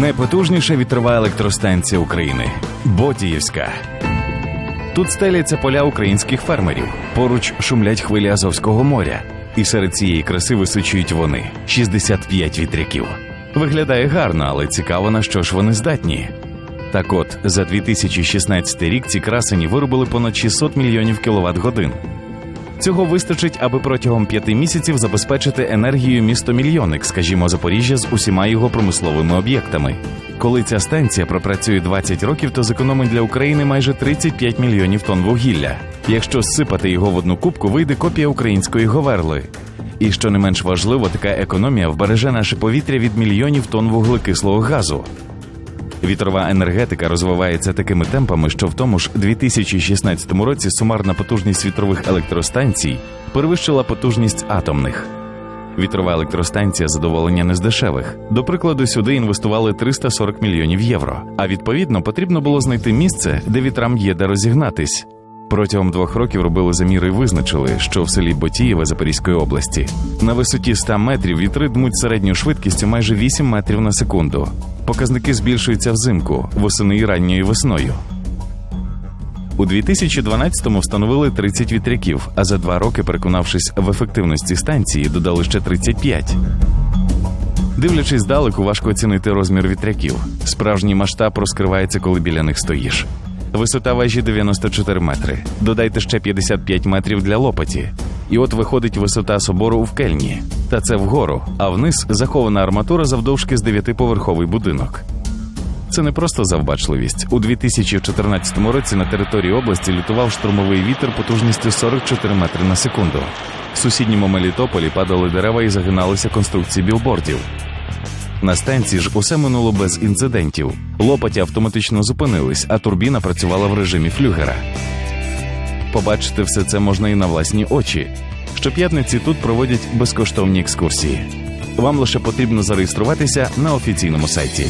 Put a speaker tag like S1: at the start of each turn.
S1: Найпотужніша вітрова електростанція України Ботіївська. Тут стеляться поля українських фермерів. Поруч шумлять хвилі Азовського моря. І серед цієї краси височують вони 65 вітряків. Виглядає гарно, але цікаво, на що ж вони здатні. Так от, за 2016 рік ці красені виробили понад 600 мільйонів кіловат годин. Цього вистачить, аби протягом п'яти місяців забезпечити енергією місто мільйонник, скажімо, Запоріжжя з усіма його промисловими об'єктами. Коли ця станція пропрацює 20 років, то зекономить для України майже 35 мільйонів тонн вугілля. Якщо зсипати його в одну кубку, вийде копія української говерли. І що не менш важливо, така економія вбереже наше повітря від мільйонів тонн вуглекислого газу. Вітрова енергетика розвивається такими темпами, що в тому ж 2016 році сумарна потужність вітрових електростанцій перевищила потужність атомних. Вітрова електростанція задоволення не з дешевих. До прикладу, сюди інвестували 340 мільйонів євро. А відповідно потрібно було знайти місце, де вітрам є де розігнатись. Протягом двох років робили заміри і визначили, що в селі Ботієве Запорізької області на висоті 100 метрів вітри дмуть середньою швидкістю майже 8 метрів на секунду. Показники збільшуються взимку, восени і ранньою весною. У 2012-му встановили 30 вітряків, а за два роки, переконавшись в ефективності станції, додали ще 35. Дивлячись здалеку, важко оцінити розмір вітряків. Справжній масштаб розкривається, коли біля них стоїш. Висота вежі 94 метри. Додайте ще 55 метрів для лопаті. І от виходить висота собору в Кельні. Та це вгору, а вниз захована арматура завдовжки з дев'ятиповерховий будинок. Це не просто завбачливість. У 2014 році на території області лютував штурмовий вітер потужністю 44 метри на секунду. В сусідньому Мелітополі падали дерева і загиналися конструкції білбордів. На станції ж усе минуло без інцидентів. Лопаті автоматично зупинились, а турбіна працювала в режимі флюгера. Побачити все це можна і на власні очі. Щоп'ятниці тут проводять безкоштовні екскурсії. Вам лише потрібно зареєструватися на офіційному сайті.